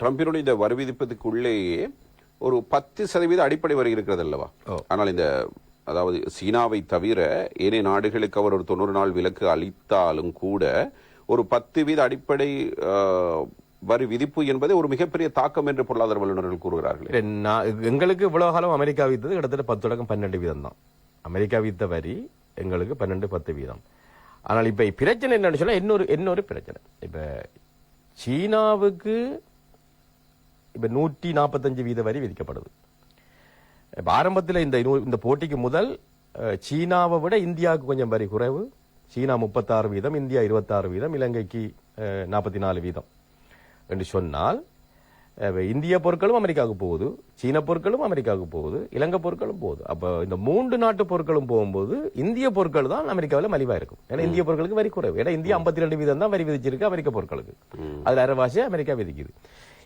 ட்ரம்பினுடைய இந்த வரி விதிப்பதுக்குள்ளேயே ஒரு பத்து சதவீத அடிப்படை வரி இருக்கிறது அல்லவா? ஆனால் இந்த அதாவது சீனாவை தவிர ஏனைய நாடுகளுக்கு அவர் ஒரு தொண்ணூறு நாள் விலக்கு அளித்தாலும் கூட ஒரு பத்து வீத அடிப்படை வரி விதிப்பு என்பது ஒரு மிகப்பெரிய தாக்கம் என்று பொருளாதார வல்லுநர்கள் கூறுகிறார்கள். எங்களுக்கு இவ்வளவு காலம் அமெரிக்கா வித்தது கிட்டத்தட்ட பத்து தொடக்கம் பன்னெண்டு வீதம் தான் அமெரிக்கா வித்த வரி எங்களுக்கு பன்னெண்டு பத்து வீதம். ஆனால் இப்ப பிரச்சனை என்னன்னு சொன்னா இன்னொரு இன்னொரு பிரச்சனை. இப்ப சீனாவுக்கு இப்ப நூற்றி நாற்பத்தஞ்சு வீத வரி விதிக்கப்படுது. இப்ப ஆரம்பத்தில் இந்த இந்த போட்டிக்கு முதல் சீனாவை விட இந்தியாவுக்கு கொஞ்சம் வரி குறைவு. சீனா முப்பத்தாறு வீதம் இந்தியா இருபத்தாறு வீதம் இலங்கைக்கு நாற்பத்தி நாலு வீதம். என்று சொன்னால் இந்திய பொருட்களும் அமெரிக்காவுக்கு போகுது சீன பொருட்களும் அமெரிக்காவுக்கு போகுது இலங்கை பொருட்களும் போகுது. அப்ப இந்த மூன்று நாட்டு பொருட்களும் போகும்போது இந்திய பொருட்கள் தான் அமெரிக்காவில் மலிவா இருக்கும். ஏன்னா இந்திய பொருட்களுக்கு வரி குறைவு. ஏன்னா இந்தியா ஐம்பத்தி ரெண்டு வீதம் தான் வரி விதிச்சிருக்கு அமெரிக்க பொருட்களுக்கு. அதுல அரைவாசி அமெரிக்கா விதிக்குது.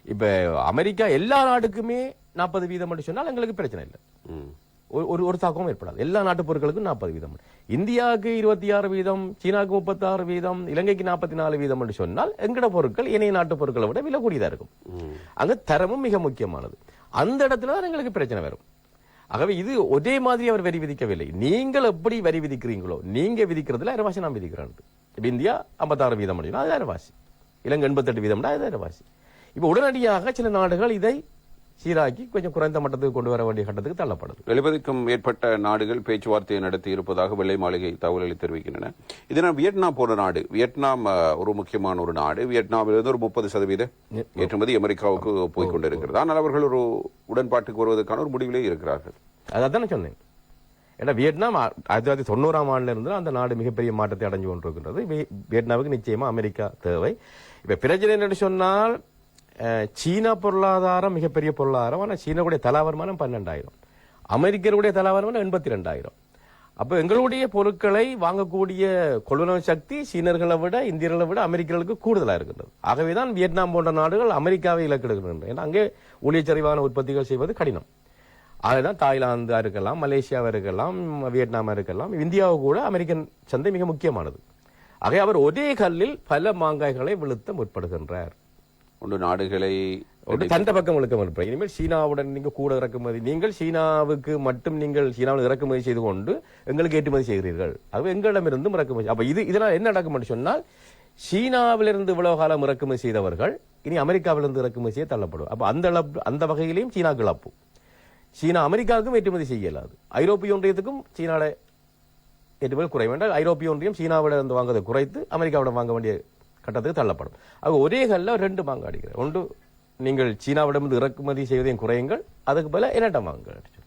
இப்ப அமெரிக்கா எல்லா நாட்டுக்குமே நாற்பது வீதம் சொன்னால் எங்களுக்கு பிரச்சனை இல்லை. ஒரு- ஒரு தாக்கமும் ஏற்படாது. எல்லா நாட்டு பொருட்களுக்கும் நாற்பது வீதம் இந்தியாவுக்கு இருபத்தி ஆறு வீதம் சீனாவுக்கு முப்பத்தி ஆறு வீதம் இலங்கைக்கு நாற்பத்தி நாலு வீதம் என்று சொன்னால் எங்கட பொருட்கள் இணைய நாட்டு பொருட்களை விட விலை கூடியதா இருக்கும். அங்க தரமும் மிக முக்கியமானது. அந்த இடத்துல தான் எங்களுக்கு பிரச்சனை வரும். ஆகவே இது ஒரே மாதிரி அவர் வரி விதிக்கவில்லை. நீங்கள் எப்படி வரி விதிக்கிறீங்களோ நீங்க விதிக்கிறதுல அரைவாசி நான் விதிக்கிறேன். இப்ப இந்தியா ஐம்பத்தாறு வீதம் அப்படின்னா அது அரைவாசி. இலங்கை எண்பத்தெட்டு வீதம்னா அது அரைவாசி. இப்ப உடனடியாக சில நாடுகள் இதை சீராக்கி கொஞ்சம் குறைந்த மட்டத்துக்கு கொண்டு வர வேண்டிய கட்டத்துக்கு தள்ளப்படுது எழுபதுக்கும் மேற்பட்ட நாடுகள் பேச்சுவார்த்தையை நடத்தி இருப்பதாக வெள்ளை மாளிகை தகவல்களை தெரிவிக்கின்றன. இதனால் வியட்நாம் போன்ற நாடு. வியட்நாம் ஒரு முக்கியமான ஒரு நாடு. வியட்நாமிலிருந்து ஒரு முப்பது சதவீத ஏற்றுமதி அமெரிக்காவுக்கு போய் கொண்டிருக்கிறது. ஆனால் அவர்கள் ஒரு உடன்பாட்டுக்கு வருவதற்கான ஒரு முடிவிலே இருக்கிறார்கள். அதான் சொன்னேன். ஏன்னா வியட்நாம் ஆயிரத்தி தொள்ளாயிரத்தி தொண்ணூறாம் ஆண்டுல இருந்து அந்த நாடு மிகப்பெரிய மாற்றத்தை அடைஞ்சு கொண்டிருக்கின்றது. வியட்நாமுக்கு நிச்சயமா அமெரிக்கா தேவை. இப்ப பிரச்சனை என்னன்னு சொன்னால் சீனா பொருளாதாரம் மிகப்பெரிய பொருளாதாரம். ஆனால் சீனாவுடைய தலா வருமானம் பன்னெண்டாயிரம். அமெரிக்கருடைய தலா வருமானம் எண்பத்தி ரெண்டாயிரம் அப்போ எங்களுடைய பொருட்களை வாங்கக்கூடிய கொள்வனவு சக்தி சீனர்களை விட இந்தியர்களை விட அமெரிக்கர்களுக்கு கூடுதலாக இருக்கின்றது. ஆகவேதான் வியட்நாம் போன்ற நாடுகள் அமெரிக்காவை இலக்கெடுக்கின்றன ஏன்னா அங்கே ஊழியச்சரிவான உற்பத்திகள் செய்வது கடினம். அதுதான் தாய்லாந்தா இருக்கலாம் மலேசியாவாக இருக்கலாம் வியட்நாமாக இருக்கலாம் இந்தியாவை கூட அமெரிக்கன் சந்தை மிக முக்கியமானது. ஆகவே அவர் ஒரே கல்லில் பல மாங்காய்களை விழுத்த முற்படுகின்றார். ஒன்று நாடுகளை தண்ட பக்கம் இழுக்க முற்பட இனிமேல் சீனாவுடன் நீங்க கூட இறக்குமதி நீங்கள் சீனாவுக்கு மட்டும் நீங்கள் சீனாவில் இறக்குமதி செய்து கொண்டு எங்களுக்கு ஏற்றுமதி செய்கிறீர்கள். அது எங்களிடமிருந்தும் இறக்குமதி அப்ப இது இதனால் என்ன நடக்கும் சொன்னால் சீனாவிலிருந்து இவ்வளவு காலம் இறக்குமதி செய்தவர்கள் இனி அமெரிக்காவிலிருந்து இறக்குமதி செய்ய தள்ளப்படும். அப்ப அந்த இழப்பு- அந்த வகையிலையும் சீனா இழப்பு சீனா அமெரிக்காவுக்கும் ஏற்றுமதி செய்ய இயலாது ஐரோப்பிய ஒன்றியத்துக்கும் சீனாட ஏற்றுமதி குறைவு என்றால் ஐரோப்பிய ஒன்றியம் சீனாவிட இருந்து வாங்குவதை குறைத்து அமெரிக்காவிடம் வாங்க வேண்டிய கட்டத்துக்கு தள்ளப்படும். அது ஒரே கல்ல ரெண்டு மாங்கு அடிக்கிறது ஒன்று நீங்கள் சீனாவிடமிருந்து இறக்குமதி செய்வதையும் குறையுங்கள். அதுக்கு பதிலா என்னட்ட அடிச்சு